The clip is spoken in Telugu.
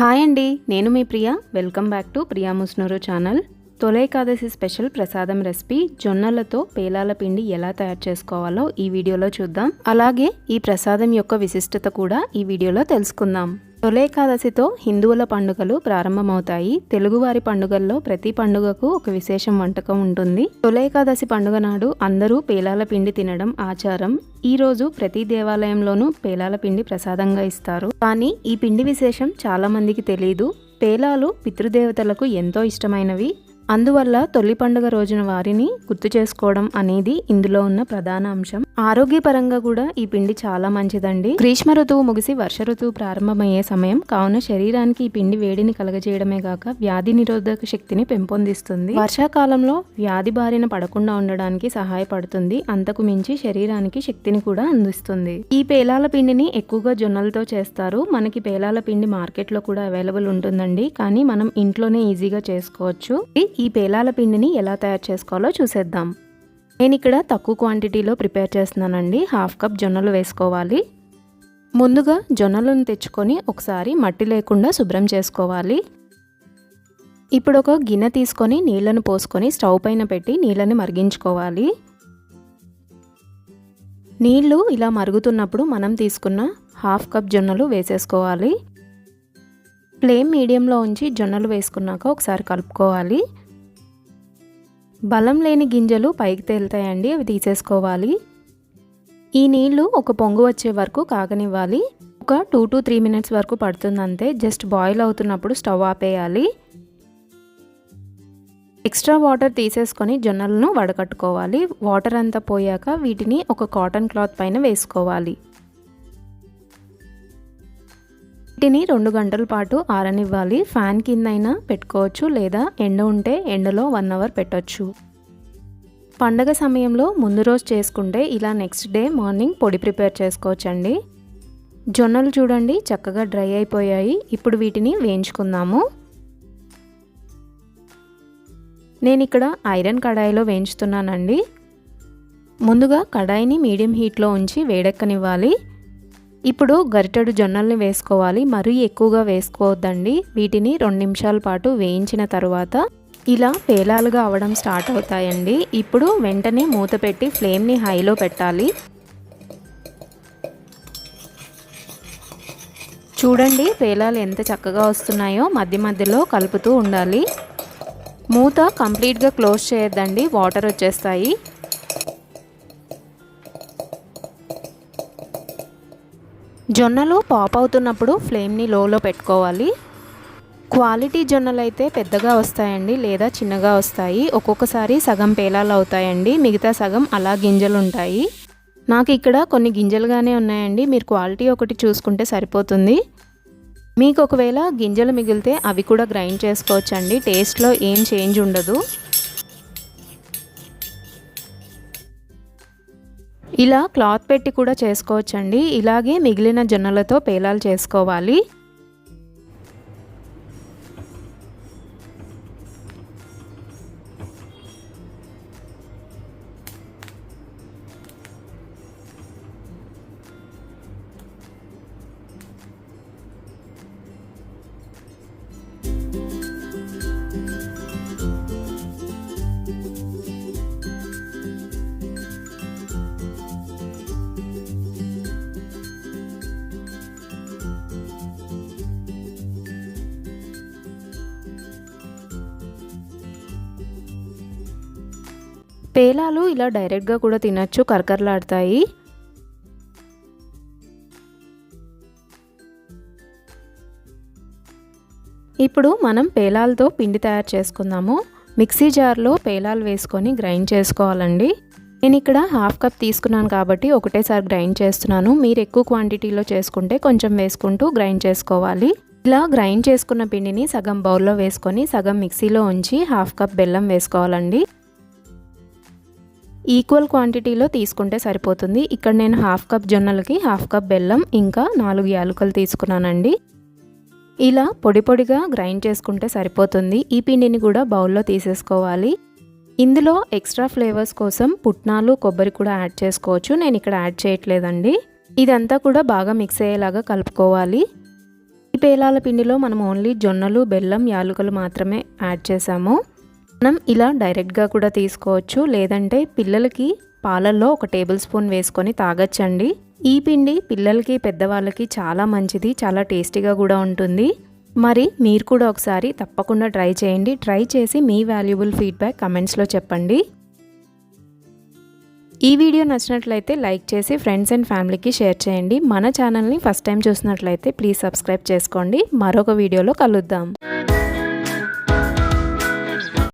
హాయ్ అండి నేను మీ Priya. Welcome back to Priya Musnuru channel. Toli Ekadashi special ప్రసాదం రెసిపీ జొన్నలతో పేలాల పిండి ఎలా తయారు చేసుకోవాలో ఈ వీడియోలో చూద్దాం. అలాగే ఈ ప్రసాదం యొక్క విశిష్టత కూడా ఈ వీడియోలో తెలుసుకుందాం. తొలేకాదశితో హిందువుల పండుగలు ప్రారంభమవుతాయి. తెలుగువారి పండుగల్లో ప్రతి పండుగకు ఒక విశేషం వంటకం ఉంటుంది. తొలేకాదశి పండుగ నాడు అందరూ పేలాల పిండి తినడం ఆచారం. ఈ రోజు ప్రతి దేవాలయంలోనూ పేలాల పిండి ప్రసాదంగా ఇస్తారు. కానీ ఈ పిండి విశేషం చాలా మందికి తెలియదు పేలాలు పితృదేవతలకు ఎంతో ఇష్టమైనవి. అందువల్ల తొలి పండుగ రోజున వారిని గుర్తు చేసుకోవడం అనేది ఇందులో ఉన్న ప్రధాన అంశం. ఆరోగ్యపరంగా కూడా ఈ పిండి చాలా మంచిదండి. గ్రీష్మ ఋతువు ముగిసి వర్ష ఋతువు ప్రారంభమయ్యే సమయం కావున శరీరానికి ఈ పిండి వేడిని కలగజేయడమే కాక వ్యాధి నిరోధక శక్తిని పెంపొందిస్తుంది. వర్షాకాలంలో వ్యాధి బారిన పడకుండా ఉండడానికి సహాయపడుతుంది. అంతకు మించి శరీరానికి శక్తిని కూడా అందిస్తుంది. ఈ పేలాల పిండిని ఎక్కువగా జొన్నలతో చేస్తారు. మనకి పేలాల పిండి మార్కెట్లో కూడా అవైలబుల్ ఉంటుందండి. కానీ మనం ఇంట్లోనే ఈజీగా చేసుకోవచ్చు. ఈ పేలాల పిండిని ఎలా తయారు చేసుకోవాలో చూసేద్దాం. నేను ఇక్కడ తక్కువ క్వాంటిటీలో ప్రిపేర్ చేస్తున్నానండి. హాఫ్ కప్ జొన్నలు వేసుకోవాలి. ముందుగా జొన్నలను తెచ్చుకొని ఒకసారి మట్టి లేకుండా శుభ్రం చేసుకోవాలి. ఇప్పుడు ఒక గిన్నె తీసుకొని నీళ్ళను పోసుకొని స్టవ్ పైన పెట్టి నీళ్ళని మరిగించుకోవాలి. నీళ్ళు ఇలా మరుగుతున్నప్పుడు మనం తీసుకున్న హాఫ్ కప్ జొన్నలు వేసేసుకోవాలి. ఫ్లేమ్ మీడియంలో ఉంచి జొన్నలు వేసుకున్నాక ఒకసారి కలుపుకోవాలి. బలం లేని గింజలు పైకి తేలుతాయండి అవి తీసేసుకోవాలి. ఈ నీళ్ళు ఒక పొంగు వచ్చే వరకు కాగనివ్వాలి. ఒక టూ టు త్రీ మినిట్స్ వరకు పడుతుంది అంతే జస్ట్ బాయిల్ అవుతున్నప్పుడు స్టవ్ ఆపేయాలి. ఎక్స్ట్రా వాటర్ తీసేసుకొని జొన్నలను వడకట్టుకోవాలి. వాటర్ అంతా పోయాక వీటిని ఒక కాటన్ క్లాత్ పైన వేసుకోవాలి. వీటిని రెండు గంటల పాటు ఆరనివ్వాలి. ఫ్యాన్ కింద అయినా పెట్టుకోవచ్చు లేదా ఎండ ఉంటే ఎండలో వన్ అవర్ పెట్టవచ్చు పండగ సమయంలో ముందు రోజు చేసుకుంటే ఇలా నెక్స్ట్ డే మార్నింగ్ పొడి ప్రిపేర్ చేసుకోవచ్చండి. జొన్నలు చూడండి చక్కగా డ్రై అయిపోయాయి. ఇప్పుడు వీటిని వేయించుకుందాము. నేను ఇక్కడ ఐరన్ కడాయిలో వేయించుతున్నానండి. ముందుగా కడాయిని మీడియం హీట్లో ఉంచి వేడెక్కనివ్వాలి. ఇప్పుడు గరిటెడు జొన్నల్ని వేసుకోవాలి. మరీ ఎక్కువగా వేసుకోవద్దండి. వీటిని రెండు నిమిషాల పాటు వేయించిన తర్వాత ఇలా పేలాలుగా అవడం స్టార్ట్ అవుతాయండి. ఇప్పుడు వెంటనే మూత పెట్టి ఫ్లేమ్ని హైలో పెట్టాలి. చూడండి పేలాలు ఎంత చక్కగా వస్తున్నాయో. మధ్య మధ్యలో కలుపుతూ ఉండాలి. మూత కంప్లీట్గా క్లోజ్ చేయొద్దండి. వాటర్ వచ్చేస్తాయి. జొన్నలు పాప్ అవుతున్నప్పుడు ఫ్లేమ్ని లోలో పెట్టుకోవాలి. క్వాలిటీ జొన్నలు అయితే పెద్దగా వస్తాయండి లేదా చిన్నగా వస్తాయి. ఒక్కొక్కసారి సగం పేలాలు అవుతాయండి మిగతా సగం అలా గింజలు ఉంటాయి. నాకు ఇక్కడ కొన్ని గింజలుగానే ఉన్నాయండి మీరు క్వాలిటీ ఒకటి చూసుకుంటే సరిపోతుంది. మీకు ఒకవేళ గింజలు మిగిలితే అవి కూడా గ్రైండ్ చేసుకోవచ్చండి టేస్ట్లో ఏం చేంజ్ ఉండదు. ఇలా క్లాత్ పెట్టి కూడా చేసుకోవచ్చండి. ఇలాగే మిగిలిన జొన్నలతో పేలాలు చేసుకోవాలి. పేలాలు ఇలా డైరెక్ట్గా కూడా తినచ్చు కరకరలాడతాయి. ఇప్పుడు మనం పేలాలతో పిండి తయారు చేసుకుందాము. మిక్సీ జార్లో పేలాలు వేసుకొని గ్రైండ్ చేసుకోవాలండి. నేను ఇక్కడ హాఫ్ కప్ తీసుకున్నాను కాబట్టి ఒకటేసారి గ్రైండ్ చేస్తున్నాను. మీరు ఎక్కువ క్వాంటిటీలో చేసుకుంటే కొంచెం వేసుకుంటూ గ్రైండ్ చేసుకోవాలి. ఇలా గ్రైండ్ చేసుకున్న పిండిని సగం బౌల్లో వేసుకొని సగం మిక్సీలో ఉంచి హాఫ్ కప్ బెల్లం వేసుకోవాలండి. ఈక్వల్ క్వాంటిటీలో తీసుకుంటే సరిపోతుంది. ఇక్కడ నేను హాఫ్ కప్ జొన్నలకి హాఫ్ కప్ బెల్లం ఇంకా నాలుగు యాలకులు తీసుకున్నానండి. ఇలా పొడి పొడిగా గ్రైండ్ చేసుకుంటే సరిపోతుంది. ఈ పిండిని కూడా బౌల్లో తీసేసుకోవాలి. ఇందులో ఎక్స్ట్రా ఫ్లేవర్స్ కోసం పుట్నాలు కొబ్బరి కూడా యాడ్ చేసుకోవచ్చు. నేను ఇక్కడ యాడ్ చేయట్లేదండి. ఇదంతా కూడా బాగా మిక్స్ అయ్యేలాగా కలుపుకోవాలి. ఈ ఈ పేలాల పిండిలో మనం ఓన్లీ జొన్నలు బెల్లం యాలకులు మాత్రమే యాడ్ చేసాము. మనం ఇలా డైరెక్ట్గా కూడా తీసుకోవచ్చు. లేదంటే పిల్లలకి పాలల్లో ఒక టేబుల్ స్పూన్ వేసుకొని తాగొచ్చండి. ఈ పిండి పిల్లలకి పెద్దవాళ్ళకి చాలా మంచిది చాలా టేస్టీగా కూడా ఉంటుంది. మరి మీరు కూడా ఒకసారి తప్పకుండా ట్రై చేయండి. ట్రై చేసి మీ వాల్యుబుల్ ఫీడ్బ్యాక్ కమెంట్స్లో చెప్పండి. ఈ వీడియో నచ్చినట్లయితే లైక్ చేసి ఫ్రెండ్స్ అండ్ ఫ్యామిలీకి షేర్ చేయండి. మన ఛానల్ని ఫస్ట్ టైం చూసినట్లయితే ప్లీజ్ సబ్స్క్రైబ్ చేసుకోండి. మరొక వీడియోలో కలుద్దాం.